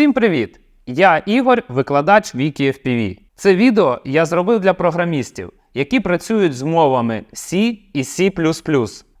Всім привіт! Я Ігор, викладач Вікі FPV. Це відео я зробив для програмістів, які працюють з мовами C і C.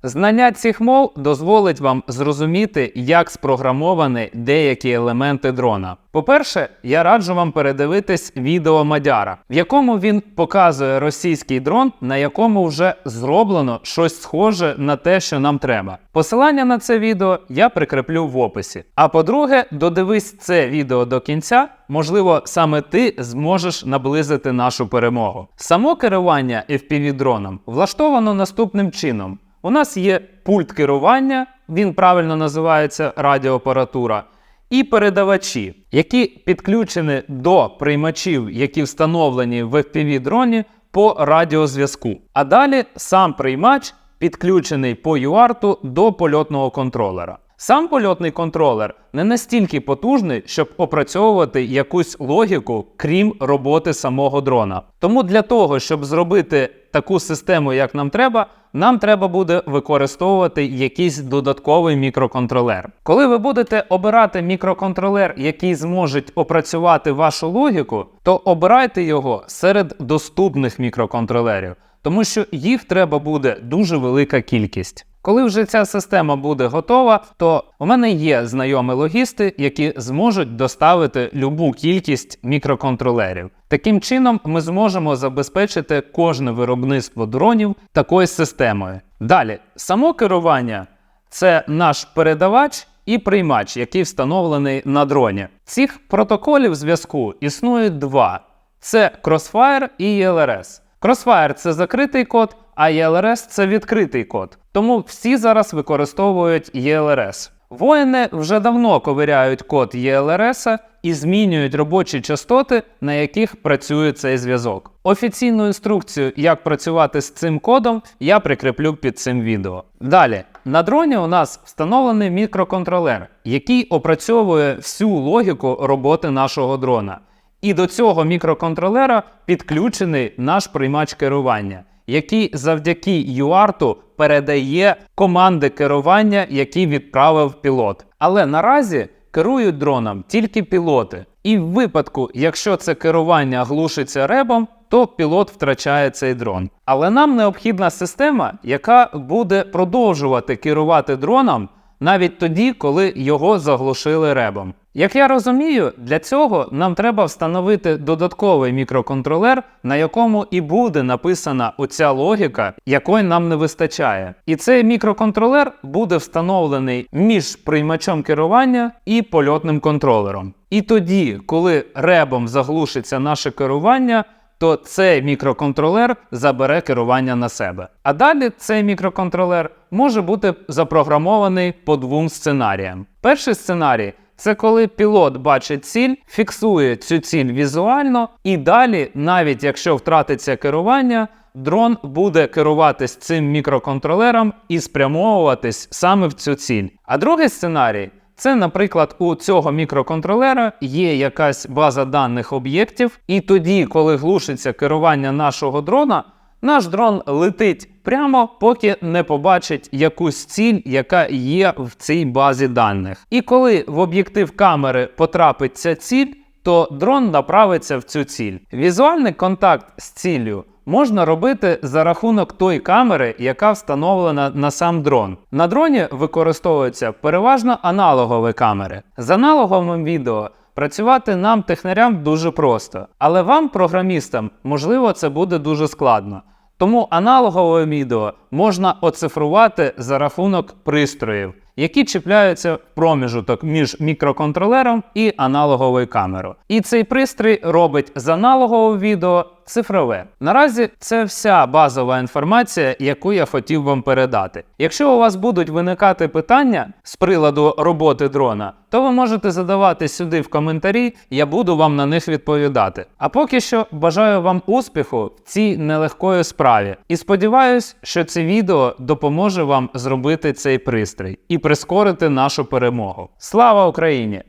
Знання цих мов дозволить вам зрозуміти, як спрограмовані деякі елементи дрона. По-перше, я раджу вам передивитись відео Мадяра, в якому він показує російський дрон, на якому вже зроблено щось схоже на те, що нам треба. Посилання на це відео я прикріплю в описі. А по-друге, додивись це відео до кінця. Можливо, саме ти зможеш наблизити нашу перемогу. Само керування FPV-дроном влаштовано наступним чином. У нас є пульт керування, він правильно називається радіоапаратура, і передавачі, які підключені до приймачів, які встановлені в FPV-дроні по радіозв'язку. А далі сам приймач підключений по UART до польотного контролера. Сам польотний контролер не настільки потужний, щоб опрацьовувати якусь логіку, крім роботи самого дрона. Тому для того, щоб зробити таку систему, як нам треба, нам треба буде використовувати якийсь додатковий мікроконтролер. Коли ви будете обирати мікроконтролер, який зможе опрацювати вашу логіку, то обирайте його серед доступних мікроконтролерів, тому що їх треба буде дуже велика кількість. Коли вже ця система буде готова, то у мене є знайомі логісти, які зможуть доставити любу кількість мікроконтролерів. Таким чином, ми зможемо забезпечити кожне виробництво дронів такою системою. Далі, само керування це наш передавач і приймач, який встановлений на дроні. Цих протоколів зв'язку існує два: це Crossfire і ELRS. Crossfire – це закритий код, а ELRS – це відкритий код. Тому всі зараз використовують ELRS. Воїни вже давно ковиряють код ELRS і змінюють робочі частоти, на яких працює цей зв'язок. Офіційну інструкцію, як працювати з цим кодом, я прикріплю під цим відео. Далі, на дроні у нас встановлений мікроконтролер, який опрацьовує всю логіку роботи нашого дрона. І до цього мікроконтролера підключений наш приймач керування, який завдяки UART передає команди керування, які відправив пілот. Але наразі керують дроном тільки пілоти. І в випадку, якщо це керування глушиться ребом, то пілот втрачає цей дрон. Але нам необхідна система, яка буде продовжувати керувати дроном навіть тоді, коли його заглушили ребом. Як я розумію, для цього нам треба встановити додатковий мікроконтролер, на якому і буде написана оця логіка, якої нам не вистачає. І цей мікроконтролер буде встановлений між приймачом керування і польотним контролером. І тоді, коли ребом заглушиться наше керування, то цей мікроконтролер забере керування на себе. А далі цей мікроконтролер може бути запрограмований по двом сценаріям. Перший сценарій це коли пілот бачить ціль, фіксує цю ціль візуально, і далі, навіть якщо втратиться керування, дрон буде керуватись цим мікроконтролером і спрямовуватись саме в цю ціль. А другий сценарій. Це, наприклад, у цього мікроконтролера є якась база даних об'єктів, і тоді, коли глушиться керування нашого дрона, наш дрон летить прямо, поки не побачить якусь ціль, яка є в цій базі даних. І коли в об'єктив камери потрапить ця ціль, то дрон направиться в цю ціль. Візуальний контакт з ціллю можна робити за рахунок тої камери, яка встановлена на сам дрон. На дроні використовуються переважно аналогові камери. З аналоговим відео. Працювати нам, технарям, дуже просто, але вам, програмістам, можливо, це буде дуже складно. Тому аналогове відео можна оцифрувати за рахунок пристроїв, які чіпляються в проміжуток між мікроконтролером і аналоговою камерою. І цей пристрій робить з аналогового відео цифрове. Наразі це вся базова інформація, яку я хотів вам передати. Якщо у вас будуть виникати питання з приладу роботи дрона, то ви можете задавати сюди в коментарі, я буду вам на них відповідати. А поки що бажаю вам успіху в цій нелегкої справі і сподіваюсь, що це відео допоможе вам зробити цей пристрій і прискорити нашу перемогу. Слава Україні!